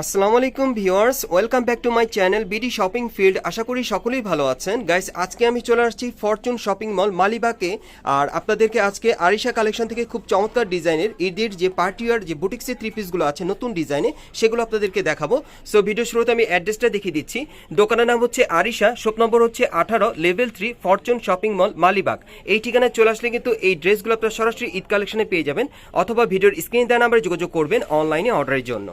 আসসালামু আলাইকুম viewers, welcome back to my channel BD shopping field আশা করি সকলেই ভালো আছেন। গাইস, আজকে আমি চলে আসছি ফরচুন শপিং মল মালিবাগে। আর আপনাদেরকে আজকে আরিশা কালেকশন থেকে খুব চমৎকার ডিজাইনের ঈদের যে পার্টিওয়ার যে বুটিক্সের থ্রি পিসগুলো আছে নতুন ডিজাইনে, সেগুলো আপনাদেরকে দেখাবো। সো ভিডিও শুরুতে আমি অ্যাড্রেসটা দেখিয়ে দিচ্ছি। দোকানের নাম হচ্ছে আরিশা শপ নম্বর হচ্ছে আঠারো level three fortune shopping mall Malibagh. এই ঠিকানায় চলে আসলে কিন্তু এই ড্রেসগুলো আপনারা সরাসরি ঈদ কালেকশনে পেয়ে যাবেন। অথবা ভিডিওর স্ক্রিন দেওয়া নাম্বারে যোগাযোগ করবেন অনলাইনে অর্ডারের জন্য।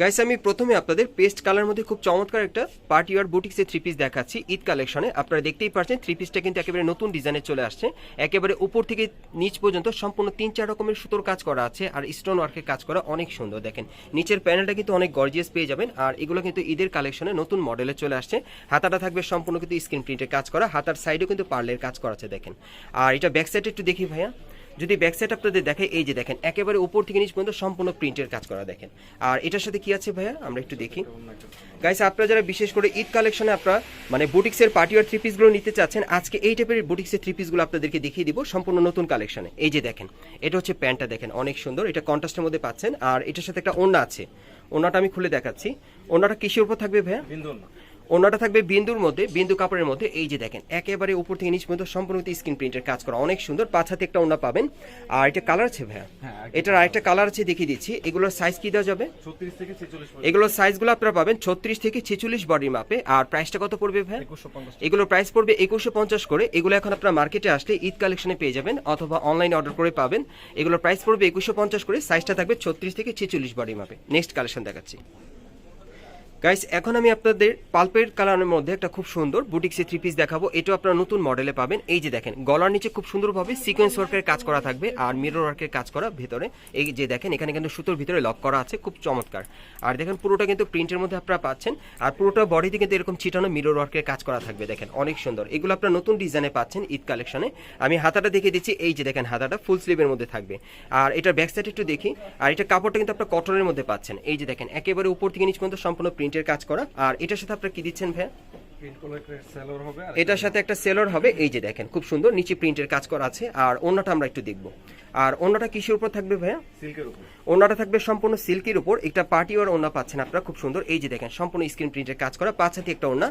গাইস আমি প্রথমে আপনাদের পেস্ট কালার মধ্যে খুব চমৎকার একটা পার্টি ওয়ার বুটিক্সের থ্রি পিস দেখাচ্ছি ঈদ কালেকশনে আপনারা দেখতেই পাচ্ছেন থ্রি পিসটা কিন্তু একেবারে নতুন ডিজাইনে চলে আসছে। একেবারে উপর থেকে নিচ পর্যন্ত সম্পূর্ণ তিন চার রকমের সুতোর কাজ করা আছে আর স্টোন ওয়ার্কের কাজ করা অনেক সুন্দর, দেখেন। নিচের প্যানেলটা কিন্তু অনেক গর্জিয়াস পেয়ে যাবেন আর এগুলো কিন্তু ঈদের কালেকশনে নতুন মডেলে চলে আসছে। হাতাটা থাকবে সম্পূর্ণ কিন্তু স্ক্রিন প্রিন্টের কাজ করা, হাতার সাইডেও কিন্তু পার্লের কাজ করা আছে, দেখেন। আর এটা ব্যাক সাইডে একটু দেখি ভাইয়া। যদি ব্যাক সাইড আপনাদের দেখে, এই যে দেখেন, একেবারে উপর থেকে নিচ পর্যন্ত সম্পূর্ণ প্রিন্টের কাজ করা দেখেন। আর এটার সাথে কি আছে ভাইয়া? আমরা একটু দেখি। গাইস আপনারা যারা বিশেষ করে ঈদ কালেকশনে আপনারা মানে বুটিক্সের পার্টি আর থ্রি পিসগুলো নিতে চাচ্ছেন, আজকে এই টাইপের বুটিক্সের থ্রি পিসগুলো আপনাদেরকে দেখিয়ে দিব সম্পূর্ণ নতুন কালেকশনে এই যে দেখেন, এটা হচ্ছে প্যান্টটা দেখেন, অনেক সুন্দর। এটা কন্ট্রাস্টের মধ্যে পাচ্ছেন। আর এটার সাথে একটা ওড়না আছে। ওড়নাটা আমি খুলে দেখাচ্ছি। ওড়নাটা কিসের উপর থাকবে ভাইয়া? ওনাটা থাকবে বিন্দুর মধ্যে বিন্দু কাপড়ের মধ্যে। এই যে দেখেন একেবারে উপর থেকে নিচ পর্যন্ত সম্পূর্ণ স্ক্রিন প্রিন্টের কাজ করা। অনেক সুন্দর পাঁচ হাতে একটা ওনা পাবেন। আর এটা কালার আছে ভাইয়া? এটার আরেকটা কালার আছে দেখিয়ে দিচ্ছি। এগুলোর সাইজ কি দেওয়া যাবে? এগুলোর সাইজগুলো আপনারা পাবেন ছত্রিশ থেকে ছেচল্লিশ বডির মাপে আর প্রাইসটা কত পড়বে ভাই এগুলোর প্রাইস পড়বে একুশশো পঞ্চাশ করে। এগুলো এখন আপনারা মার্কেটে আসলে ঈদ কালেকশনে পেয়ে যাবেন অথবা অনলাইনে অর্ডার করে পাবেন। এগুলোর প্রাইস পড়বে একুশশো পঞ্চাশ করে। সাইজটা থাকবে ছত্রিশ থেকে ছেচল্লিশ বডির মাপে নেক্সট কালেকশন দেখাচ্ছি। গাইস এখন আমি আপনাদের পাল্পের কালারের মধ্যে একটা খুব সুন্দর বুটিক্সে থ্রি পিস দেখাবো। এটাও আপনারা নতুন মডেলে পাবেন। এই যে দেখেন, গলার নিচে খুব সুন্দরভাবে সিকোয়েন্স ওয়ার্কের কাজ করা থাকবে আর মিরর ওয়ার্কের কাজ করা ভেতরে। এই যে দেখেন, এখানে কিন্তু সুতোর ভিতরে লক করা আছে, খুব চমৎকার। আর দেখেন, পুরোটা কিন্তু প্রিন্টের মধ্যে আপনারা পাচ্ছেন। আর পুরোটা বডিতে কিন্তু এরকম ছিটানো মিরর ওয়ার্কের কাজ করা থাকবে, দেখেন, অনেক সুন্দর। এগুলো আপনারা নতুন ডিজাইনে পাচ্ছেন ঈদ কালেকশনে আমি হাতাটা দেখিয়ে দিচ্ছি, এই যে দেখেন, হাতাটা ফুল স্লিভের মধ্যে থাকবে। আর এটার ব্যাক সাইড একটু দেখি। আর এটা কাপড়টা কিন্তু আপনার কটনের মধ্যে পাচ্ছেন। এই যে দেখেন, একেবারে উপর থেকে নিচ পর্যন্ত সম্পূর্ণ প্রিন্টের কাজ করা আর এটার সাথে আপনারা কি দিচ্ছেন ভাইয়া? প্রিন্ট করলে সেলর হবে আর এটার সাথে একটা সেলর হবে এই যে দেখেন খুব সুন্দর নিচে প্রিন্টের কাজ করা আছে আর অন্যটা আমরা একটু দেখব। আর অন্যটা কিসের উপর থাকবে ভাইয়া? সিল্কের উপর। ওনাটা থাকবে সম্পূর্ণ সিল্কের উপর একটা পার্টি ওয়ার ওনা পাচ্ছেন আপনারা খুব সুন্দর। এই যে দেখেন সম্পূর্ণ স্ক্রিন প্রিন্টের কাজ করা পাঁচ হাতে একটা ওনা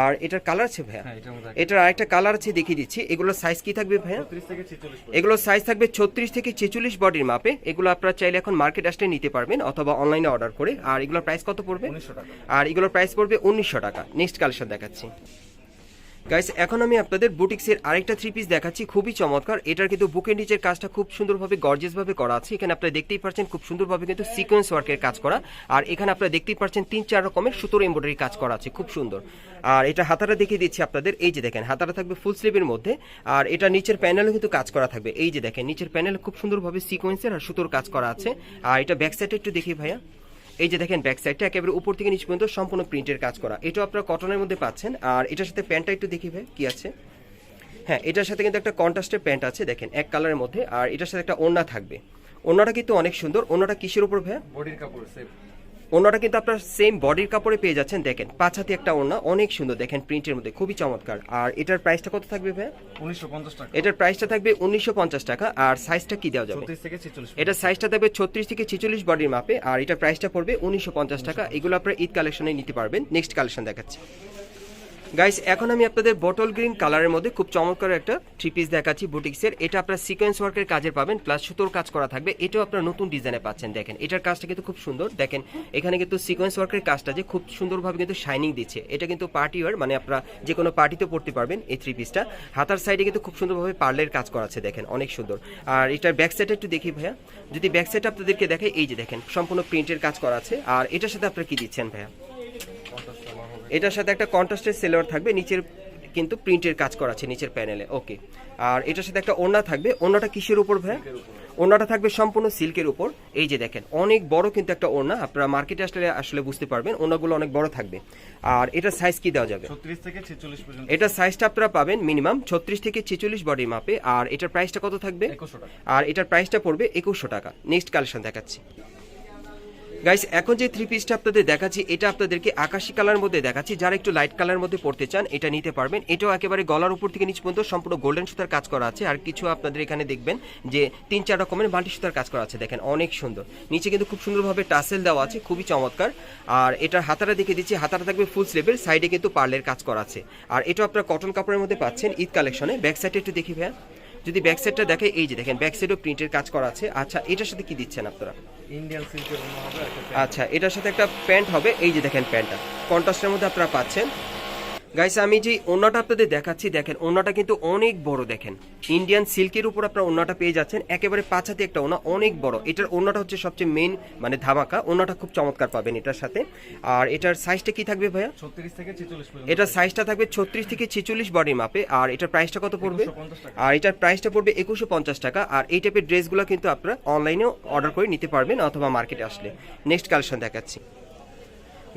আর এটার কালার আছে ভাইয়া? হ্যাঁ এটার আরেকটা কালার আছে দেখিয়ে দিচ্ছি। এগুলোর সাইজ কি থাকবে ভাইয়া? এগুলোর সাইজ থাকবে ছত্রিশ থেকে ছেচল্লিশ বডির মাপে। এগুলো আপনারা চাইলে এখন মার্কেট আসলে নিতে পারবেন অথবা অনলাইনে অর্ডার করে। আর এগুলোর প্রাইস কত পড়বে? আর এগুলোর প্রাইস পড়বে উনিশশো টাকা। নেক্সট কালেকশন দেখাচ্ছি। গাইস এখন আমি আপনাদের বুটিক্সের আরেকটা থ্রি পিস দেখাচ্ছি, খুবই চমৎকার। এটার কিন্তু বুকের নিচের কাজটা খুব সুন্দরভাবে গর্জিয়াস ভাবে করা আছে। এখানে আপনারা দেখতেই পাচ্ছেন খুব সুন্দরভাবে কিন্তু সিকোয়েন্স ওয়ার্কের কাজ করা। আর এখানে আপনারা দেখতেই পাচ্ছেন তিন চার রকমের সুতোর এমব্রয়ডারি কাজ করা আছে, খুব সুন্দর। আর এটা হাতাটা দেখিয়ে দিচ্ছি আপনাদের, এই যে দেখেন, হাতাটা থাকবে ফুল স্লিভের মধ্যে। আর এটা নিচের প্যানেলও কিন্তু কাজ করা থাকবে। এই যে দেখেন, নিচের প্যানেল খুব সুন্দরভাবে সিকোয়েন্সের আর সুতোর কাজ করা আছে। আর এটা ব্যাক সাইডে একটু দেখি ভাইয়া। এই যে দেখেন ব্যাক সাইডটা একেবারে উপর থেকে নিচ পর্যন্ত সম্পূর্ণ প্রিন্টের কাজ করা। এটা আপনারা কটনের মধ্যে পাচ্ছেন। আর এটার সাথে প্যান্টটা একটু দেখি ভাই, কি আছে? হ্যাঁ এটার সাথে কিন্তু একটা কন্ট্রাস্টের প্যান্ট আছে, দেখেন, এক কালারের মধ্যে। আর এটার সাথে একটা ওড়না থাকবে। ওড়নাটা কিন্তু অনেক সুন্দর। ওড়নাটা কিসের উপর ভাই বডির কাপড় সেম ওড়নাটা কিন্তু আপনার সেম বডির কাপড়ে পেয়ে যাচ্ছেন দেখেন। পাঁচ হাতে একটা ওনা অনেক সুন্দর দেখেন প্রিন্টের মধ্যে খুবই চমৎকার। আর এটার প্রাইসটা কত থাকবে ভাই উনিশশো পঞ্চাশ টাকা। এটার প্রাইসটা থাকবে উনিশশো পঞ্চাশ টাকা আর সাইজটা কি দেওয়া যাবে? এটা সাইজটা থাকবে ছত্রিশ থেকে ছেচল্লিশ বডির মাপে আর এটার প্রাইসটা পড়বে উনিশশো পঞ্চাশ টাকা। এগুলো আপনারা ঈদ কালেকশনে নিতে পারবেন। নেক্সট কালেকশন দেখাচ্ছি। গাইস এখন আমি আপনাদের বটল গ্রিন কালারের মধ্যে খুব চমৎকার একটা থ্রি পিস দেখাচ্ছি বুটিক্সের এটা আপনার সিকোয়েন্স ওয়ার্কের কাজের পাবেন প্লাস সুতোর কাজ করা থাকবে। এটাও আপনার নতুন ডিজাইনে পাচ্ছেন, দেখেন। এটার কাজটা কিন্তু খুব সুন্দর। দেখেন, এখানে কিন্তু সিকোয়েন্স ওয়ার্কের কাজটা যে খুব সুন্দরভাবে কিন্তু শাইনিং দিচ্ছে। এটা কিন্তু পার্টি ওয়ার মানে আপনারা যে কোনো পার্টিতে পড়তে পারবেন এই থ্রি পিসটা হাতার সাইডে কিন্তু খুব সুন্দরভাবে পার্লের কাজ করা আছে, দেখেন, অনেক সুন্দর। আর এটার ব্যাক সাইডে একটু দেখি ভাইয়া। যদি ব্যাক সাইড আপনাদেরকে দেখে এই যে দেখেন, সম্পূর্ণ প্রিন্টের কাজ করা আছে। আর এটার সাথে আপনারা কি দিচ্ছেন ভাইয়া? এটার সাথে একটা কন্ট্রাস্টের সেলোয়ার থাকবে নিচের কিন্তু প্রিন্টের কাজ করা আছে নিচের প্যানেলে ওকে আর এটার সাথে একটা ওড়না থাকবে। ওড়নাটা কিসের উপর ভাই ওড়নাটা থাকবে সম্পূর্ণ সিল্কের উপর। এই যে দেখেন অনেক বড় কিন্তু একটা ওড়না। আপনারা মার্কেটে আসলে আসলে বুঝতে পারবেন ওড়নাগুলো অনেক বড় থাকবে। আর এটার সাইজ কি দেওয়া যাবে? এটার সাইজটা আপনারা পাবেন মিনিমাম ছত্রিশ থেকে ছেচল্লিশ বডির মাপে আর এটার প্রাইসটা কত থাকবে? আর এটার প্রাইসটা পড়বে একুশশো টাকা। নেক্সট কালেকশন দেখাচ্ছি। গাইস এখন যে থ্রি পিসটা আপনাদের দেখাচ্ছি, এটা আপনাদেরকে আকাশি কালার মধ্যে দেখাচ্ছি। যারা একটু লাইট কালার মধ্যে পড়তে চান, এটা নিতে পারবেন। এটাও একেবারে গলার উপর থেকে নিচ পর্যন্ত সম্পূর্ণ গোল্ডেন সুতার কাজ করা আছে। আর কিছু আপনাদের এখানে দেখবেন যে তিন চার রকমের মাল্টি সুতার কাজ করা আছে। দেখেন, অনেক সুন্দর। নিচে কিন্তু খুব সুন্দরভাবে টাসেল দেওয়া আছে, খুবই চমৎকার। আর এটার হাতাটা দেখে দিচ্ছি, হাতাটা থাকবে ফুল স্লিভের সাইডে কিন্তু পার্লের কাজ করা আছে। আর এটা আপনারা কটন কাপড়ের মধ্যে পাচ্ছেন ঈদ কালেকশনে ব্যাক সাইডে একটু দেখি ভাইয়া। যদি ব্যাক সাইডটা দেখে এই যে দেখেন ব্যাক সাইডও প্রিন্টের কাজ করা আছে। আচ্ছা এটার সাথে কি দিচ্ছেন আপনারা? ইন্ডিয়ান সিল্কের আচ্ছা এটার সাথে একটা প্যান্ট হবে। এই যে দেখেন প্যান্টটা কন্ট্রাস্টের মধ্যে আপনারা পাচ্ছেন। গাইস আমি যে ওন্নাটা আপনাদের দেখাচ্ছি দেখেন ওন্নাটা কিন্তু অনেক বড় দেখেন। ইন্ডিয়ান সিল্কের উপর আপনারা ওন্নাটা পেয়ে যাচ্ছেন। একেবারে পাঁচাতে একটা ওনা অনেক বড়। এটার ওন্নাটা হচ্ছে সবচেয়ে মেন মানে ধামাকা। ওন্নাটা খুব চমৎকার পাবেন এটার সাথে। আর এটার সাইজটা কি থাকবে ভাইয়া? ছত্রিশ থেকে ছেচল্লিশ এটার সাইজটা থাকবে ছত্রিশ থেকে ছেচল্লিশ বডি মাপে আর এটার প্রাইসটা কত পড়বে? আর এটার প্রাইসটা পড়বে একুশশো পঞ্চাশ টাকা। আর এই টাইপের ড্রেসগুলো কিন্তু আপনারা অনলাইনেও অর্ডার করে নিতে পারবেন অথবা মার্কেটে আসলে। নেক্সট কালেকশন দেখাচ্ছি।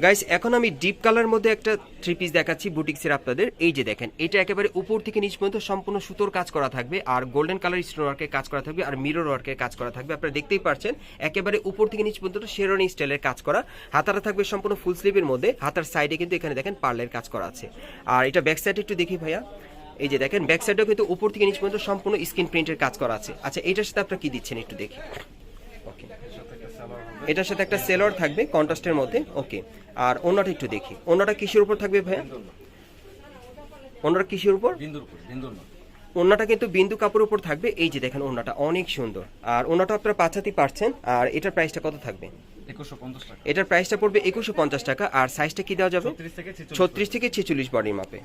গাইস এখন আমি ডিপ কালার মধ্যে একটা থ্রি পিস দেখাচ্ছি বুটিক্সের আপনাদের। এই যে দেখেন, এটা একেবারে উপর থেকে নিচ পর্যন্ত সম্পূর্ণ সুতোর কাজ করা থাকবে, আর গোল্ডেন কালার স্টোন ওয়ার্কের কাজ করা থাকবে, আর মিরর ওয়ার্কের কাজ করা থাকবে। আপনারা দেখতেই পারছেন, একেবারে উপর থেকে নিচ পর্যন্ত শেরনি স্টাইলের কাজ করা। হাতাটা থাকবে সম্পূর্ণ ফুল স্লিভের মধ্যে, হাতার সাইডে কিন্তু এখানে দেখেন পার্লের কাজ করা আছে। আর এটা ব্যাক সাইডে একটু দেখি ভাইয়া। এই যে দেখেন ব্যাক সাইডেও কিন্তু উপর থেকে নিচ পর্যন্ত সম্পূর্ণ স্ক্রিন প্রিন্টের কাজ করা আছে। আচ্ছা এটার সাথে আপনারা কি দিচ্ছেন একটু দেখি ওকে এর সাথে একটা সালোয়ার হবে এটার সাথে একটা সেলর থাকবে কন্ট্রাস্টের মধ্যে ওকে আর অন্যটা একটু দেখি। অন্যটা কিসের উপর থাকবে ভাইয়া? অন্যটা কিসের উপর? ওনাটা কিন্তু বিন্দু কাপড়ের উপর থাকবে। এই যে দেখেন ওনাটা অনেক সুন্দর। আর ওনাটা আপনারা পাঁচাতি পারছেন আর এটার প্রাইসটা কত থাকবে? একুশশো পঞ্চাশ টাকা। এটার প্রাইসটা পড়বে একুশশো পঞ্চাশ টাকা আর সাইজটা কি দেওয়া যাবে? ছত্রিশ থেকে ছেচল্লিশ ছত্রিশ থেকে ছেচল্লিশ বডি মাপে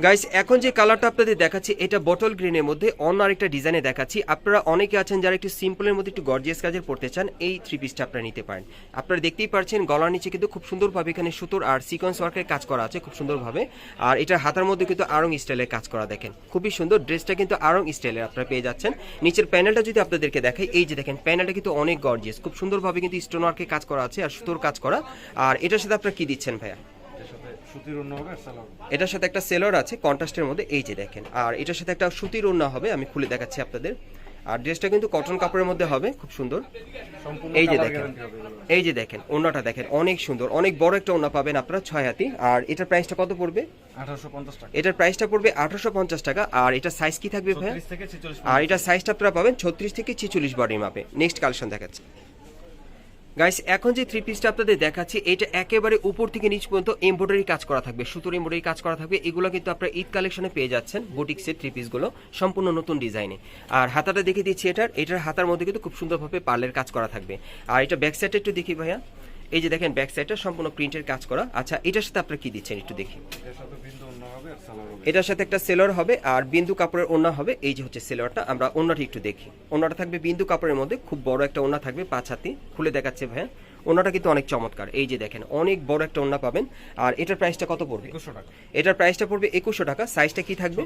গাইস এখন যে কালারটা আপনাদের দেখাচ্ছি, এটা বটল গ্রিনের মধ্যে অন্য আরেকটা ডিজাইনে দেখাচ্ছি। আপনারা অনেকে আছেন যারা একটু সিম্পলের মধ্যে একটু গর্জিয়াস কাজের পড়তে চান, এই থ্রি পিসটা আপনারা নিতে পারেন। আপনারা দেখতেই পারছেন, গলার নিচে কিন্তু খুব সুন্দরভাবে এখানে সুতোর আর সিকোয়েন্স ওয়ার্কের কাজ করা আছে, খুব সুন্দরভাবে। আর এটা হাতার মধ্যে কিন্তু আরং স্টাইলের কাজ করা, দেখেন। খুবই সুন্দর, ড্রেসটা কিন্তু আরং স্টাইলের আপনারা পেয়ে যাচ্ছেন। নিচের প্যানেলটা যদি আপনাদেরকে দেখাই, এই যে দেখেন প্যানেলটা কিন্তু অনেক গর্জিয়াস খুব সুন্দরভাবে কিন্তু স্টোন ওয়ার্কের কাজ করা আছে আর সুতোর কাজ করা। আর এটার সাথে আপনারা কি দিচ্ছেন ভাইয়া? সুতির হবে এটার সাথে একটা সেলর আছে কন্ট্রাস্টের মধ্যে এই যে দেখেন। আর এটার সাথে একটা সুতির ওড়না হবে আমি খুলে দেখাচ্ছি আপনাদের। আর ড্রেসটা কিন্তু কটন কাপড়ের মধ্যে হবে খুব সুন্দর। এই যে দেখেন। এই যে দেখেন ওড়নাটা দেখেন অনেক সুন্দর অনেক বড় একটা ওড়না পাবেন আপনারা ছয় হাতি। আর এটার প্রাইসটা কত পড়বে? এটার প্রাইসটা পড়বে আঠারোশো পঞ্চাশ টাকা। আর এটার সাইজ কি থাকবে ছেচল্লিশ আর এটার সাইজটা আপনারা পাবেন ছত্রিশ থেকে ছেচল্লিশ বডি মাপে। নেক্সট কালেকশন দেখাচ্ছি। গাইস এখন যে থ্রি পিসটা আপনাদের দেখাচ্ছি, এটা একেবারে উপর থেকে নিচ পর্যন্ত এমব্রয়ডারি কাজ করা থাকবে। সুতোর এমব্রয়ডারি কাজ করা থাকবে। এগুলো কিন্তু আপনারা ঈদ কালেকশনে পেয়ে যাচ্ছেন বুটিক্সের থ্রি পিসগুলো সম্পূর্ণ নতুন ডিজাইনে আর হাতাটা দেখে দিচ্ছি এটার। এটার হাতার মধ্যে কিন্তু খুব সুন্দরভাবে পার্লের কাজ করা থাকবে। আর এটা ব্যাক সাইডটা একটু দেখি ভাইয়া। এই যে দেখেন ব্যাক সাইডটা সম্পূর্ণ প্রিন্টের কাজ করা। আচ্ছা এটার সাথে আপনারা কি দিচ্ছেন একটু দেখি। এটার সাথে একটা সেলর হবে আর বিন্দু কাপড়ের ওড়না হবে। এই যে হচ্ছে সেলরটা আমরা ওড়নাটা একটু দেখি। ওড়নাটা থাকবে বিন্দু কাপড়ের মধ্যে খুব বড় একটা ওড়না থাকবে পাঁচ হাতি খুলে দেখাচ্ছে ভাইয়া। ওড়নাটা কিন্তু অনেক চমৎকার। এই যে দেখেন অনেক বড় একটা ওড়না পাবেন। আর এটার প্রাইসটা কত পড়বে? এটার প্রাইসটা পড়বে একুশশো টাকা। সাইজটা কি থাকবে?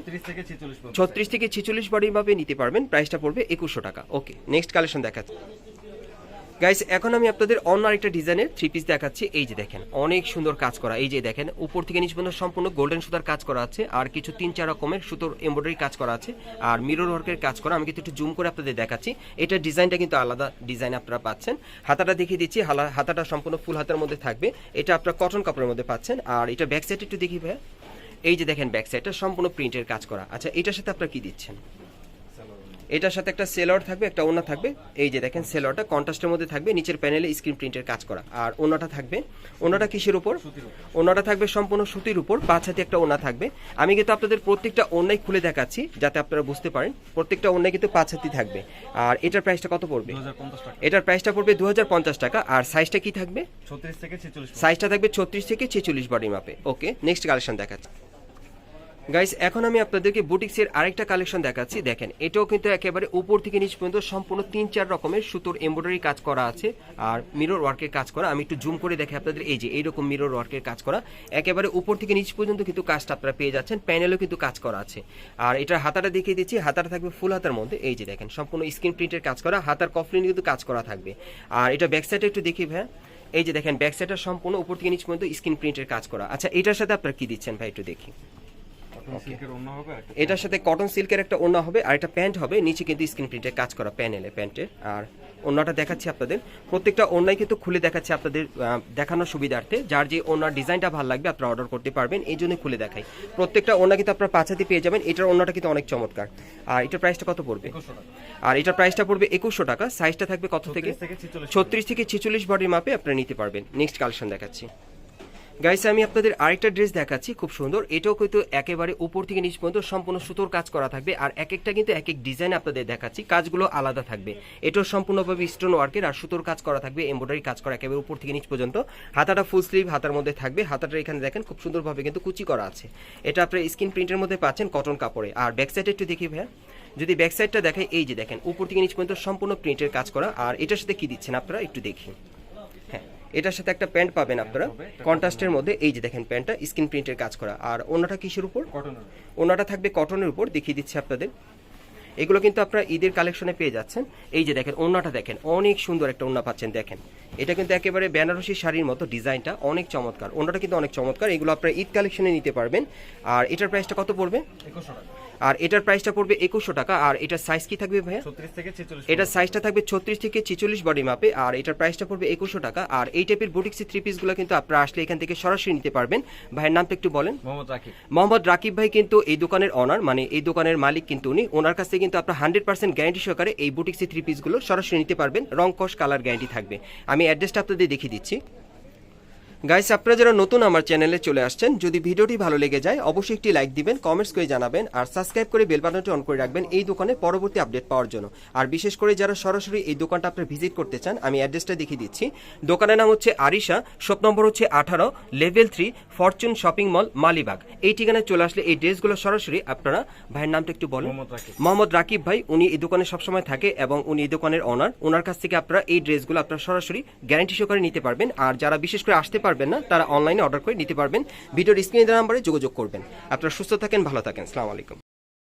ছত্রিশ থেকে ছেচল্লিশ বডির ভাবে নিতে পারবেন। প্রাইসটা পড়বে একুশশো টাকা। ওকে নেক্সট কালেকশন দেখাচ্ছি। গাইস এখন আমি আপনাদের অন্য আরেকটা ডিজাইনের থ্রি পিস দেখাচ্ছি। এই যে দেখেন, অনেক সুন্দর কাজ করা। এই যে দেখেন, উপর থেকে নিচ পর্যন্ত সম্পূর্ণ গোল্ডেন সুতার কাজ করা আছে, আর কিছু তিন চার রকমের সুতোর এমব্রয়ডারি কাজ করা আছে, আর মিরর ওয়ার্কের কাজ করা। আমি কিন্তু একটু জুম করে আপনাদের দেখাচ্ছি। এটার ডিজাইনটা কিন্তু আলাদা ডিজাইন আপনারা পাচ্ছেন। হাতাটা দেখিয়ে দিচ্ছি। হাতাটা সম্পূর্ণ ফুল হাতার মধ্যে থাকবে। এটা আপনারা কটন কাপড়ের মধ্যে পাচ্ছেন। আর এটা ব্যাক সাইড একটু দেখি ভাইয়া। এই যে দেখেন ব্যাক সাইডটা সম্পূর্ণ প্রিন্টের কাজ করা। আচ্ছা এটার সাথে আপনারা কি দিচ্ছেন। এটার সাথে একটা সেলর থাকবে একটা ওনা থাকবে। এই যে দেখেন সেলরটা কন্ট্রাস্টের মধ্যে থাকবে নিচের প্যানেলে স্ক্রিন প্রিন্টের কাজ করা। আর ওনাটা থাকবে ওনাটা কিসের উপর? ওনাটা থাকবে সম্পূর্ণ সুতির উপর পাঁচ হাতে একটা ওনা থাকবে। আমি কিন্তু আপনাদের প্রত্যেকটা ওনাই খুলে দেখাচ্ছি যাতে আপনারা বুঝতে পারেন। প্রত্যেকটা ওনাই কিন্তু পাঁচ হাতি থাকবে। আর এটার প্রাইসটা কত পড়বে? এটার প্রাইসটা পড়বে দু হাজার পঞ্চাশ টাকা। আর সাইজটা কি থাকবে? ছত্রিশ থেকে ছেচল্লিশ সাইজটা থাকবে ছত্রিশ থেকে ছেচল্লিশ বডি মাপে। ওকে নেক্সট কালেকশন দেখাচ্ছি। গাইস এখন আমি আপনাদেরকে বুটিক্সের আরেকটা কালেকশন দেখাচ্ছি। দেখেন, এটাও কিন্তু একেবারে উপর থেকে নিচ পর্যন্ত সম্পূর্ণ তিন, চার রকমের সুতোর এমব্রয়ডারি কাজ করা আছে আর মিরর ওয়ার্কের কাজ করা। আমি একটু জুম করে দেখে আপনাদের, এই যে এইরকম মিরর ওয়ার্কের কাজ করা। একেবারে উপর থেকে নিচ পর্যন্ত কিন্তু কাজটা আপনারা পেয়ে যাচ্ছেন। প্যানেলও কিন্তু কাজ করা আছে। আর এটার হাতাটা দেখিয়ে দিচ্ছি। হাতাটা থাকবে ফুল হাতার মধ্যে। এই যে দেখেন, সম্পূর্ণ স্ক্রিন প্রিন্টের কাজ করা। হাতার কফলিন কিন্তু কাজ করা থাকবে। আর এটা ব্যাক সাইডে একটু দেখি ভাই এই যে দেখেন ব্যাক সাইডটা সম্পূর্ণ উপর থেকে নিচ পর্যন্ত স্ক্রিন প্রিন্টের কাজ করা। আচ্ছা এটার সাথে আপনারা কি দিচ্ছেন ভাই একটু দেখি। এটার সাথে কটন সিল্কের একটা ওড়না হবে আর একটা প্যান্ট হবে। নিচে কিন্তু স্ক্রিন প্রিন্টের কাজ করা প্যানেলে প্যান্টের আর ওনাটা দেখাচ্ছি আপনাদের। প্রত্যেকটা ওনাই কিন্তু খুলে দেখাচ্ছি আপনাদের দেখানোর সুবিধার্থে। যার যে ওনার ডিজাইনটা ভালো লাগবে আপনারা অর্ডার করতে পারবেন। এই জন্য খুলে দেখাই। প্রত্যেকটা ওনা কিন্তু আপনারা পাঁচাতে পেয়ে যাবেন। এটার ওনাটা কিন্তু অনেক চমৎকার। আর এটার প্রাইসটা কত পড়বে? আর এটার প্রাইসটা পড়বে একুশশো টাকা। সাইজটা থাকবে কত থেকে? থেকে ছত্রিশ থেকে ছেচল্লিশ বডির মাপে আপনারা নিতে পারবেন। নেক্সট কালেকশন দেখাচ্ছি। গাইস আমি আপনাদের আরেকটা ড্রেস দেখাচ্ছি, খুব সুন্দর। এটাও কিন্তু একেবারে উপর থেকে নিচ পর্যন্ত সম্পূর্ণ সুতোর কাজ করা থাকবে, আর এক একটা কিন্তু এক এক ডিজাইন আপনাদের দেখাচ্ছি, কাজগুলো আলাদা থাকবে। এটাও সম্পূর্ণভাবে স্টোন ওয়ার্কের আর সুতোর কাজ করা থাকবে এমব্রয়ডারি কাজ করা একেবারে উপর থেকে নিচ পর্যন্ত। হাতাটা ফুল স্লিভ হাতার মধ্যে থাকবে। হাতাটা এখানে দেখেন, খুব সুন্দরভাবে কিন্তু কুচি করা আছে। এটা আপনার স্কিন প্রিন্টের মধ্যে পাচ্ছেন কটন কাপড়ে। আর ব্যাক সাইডে একটু দেখি ভাইয়া। যদি ব্যাক সাইডটা দেখায় এই যে দেখেন, উপর থেকে নিচ পর্যন্ত সম্পূর্ণ প্রিন্টের কাজ করা। আর এটার সাথে কি দিচ্ছেন আপনারা, একটু দেখি। এটার সাথে একটা প্যান্ট পাবেন আপনারা। কন্ট্রাস্টের মধ্যে এই যে দেখেন প্যান্টটা স্কিন প্রিন্টের কাজ করা। আর ওনাটা কিসের উপর? ওনাটা থাকবে কটনের উপর দেখিয়ে দিচ্ছি আপনাদের। এগুলো কিন্তু আপনারা ঈদের কালেকশনে পেয়ে যাচ্ছেন। এই যে দেখেন ওনাটা দেখেন অনেক সুন্দর একটা ওনা পাচ্ছেন দেখেন। এটা কিন্তু একেবারে বেনারসি শাড়ির মতো ডিজাইনটা অনেক চমৎকার। ওনাটা কিন্তু অনেক চমৎকার। এগুলো আপনারা ঈদ কালেকশনে নিতে পারবেন। আর এটার প্রাইসটা কত পড়বে? একুশশো টাকা। আর এটার প্রাইসটা পড়বে একুশশো টাকা। আর এটার সাইজ কি থাকবে ভাইয়া? এটার সাইজটা থাকবে ছত্রিশ থেকে ছেচল্লিশ বডি মাপে আর এটার প্রাইসটা পড়বে একুশশো টাকা। আর এই টাইপের বুটিক্সি থ্রি পিসগুলো কিন্তু আপনারা আসলে এখান থেকে সরাসরি নিতে পারবেন। ভাইয়ের নামটা একটু বলেন। মোহাম্মদ রাকিব। মোহাম্মদ রাকিব ভাই কিন্তু এই দোকানের অনার মানে এই দোকানের মালিক কিন্তু উনি। ওনার কাছ থেকে কিন্তু আপনার হান্ড্রেড পার্সেন্ট গ্যারান্টি সহকারে এই বুটিক্সি থ্রি পিসগুলো সরাসরি নিতে পারবেন। রং কস কালার গ্যারান্টি থাকবে। আমি অ্যাড্রেসটা আপনাদের দেখিয়ে দিচ্ছি। গাইস আপনারা যারা নতুন আমার চ্যানেলে চলে আসছেন যদি ভিডিওটি ভালো লেগে যায় অবশ্যই একটি লাইক দিবেন কমেন্টস করে জানাবেন আর সাবস্ক্রাইব করে বেল বাটনটি অন করে রাখবেন এই দোকানে পরবর্তী আপডেট পাওয়ার জন্য। আর বিশেষ করে যারা সরাসরি এই দোকানটা আপনারা ভিজিট করতে চান আমি অ্যাড্রেসটা দেখিয়ে দিচ্ছি। দোকানের নাম হচ্ছে আরিশা শপ নম্বর হচ্ছে আঠারো level three fortune shopping mall Malibagh. এই ঠিকানায় চলে আসলে এই ড্রেসগুলো সরাসরি আপনারা ভাইয়ের নামটা একটু বলেন। মোহাম্মদ রাকিব। ভাই উনি এই দোকানে সবসময় থাকে এবং উনি এই দোকানের অনার ওনার কাছ থেকে আপনারা এই ড্রেসগুলো আপনারা সরাসরি গ্যারান্টি সহকারে নিতে পারবেন। আর যারা বিশেষ করে আসতে পারবেন না, তারা অনলাইনে অর্ডার করে নিতে পারবেন। ভিডিওর স্ক্রিনে দেওয়া নাম্বারে যোগাযোগ করবেন। আপনারা সুস্থ থাকেন, ভালো থাকেন। সালাম আলাইকুম।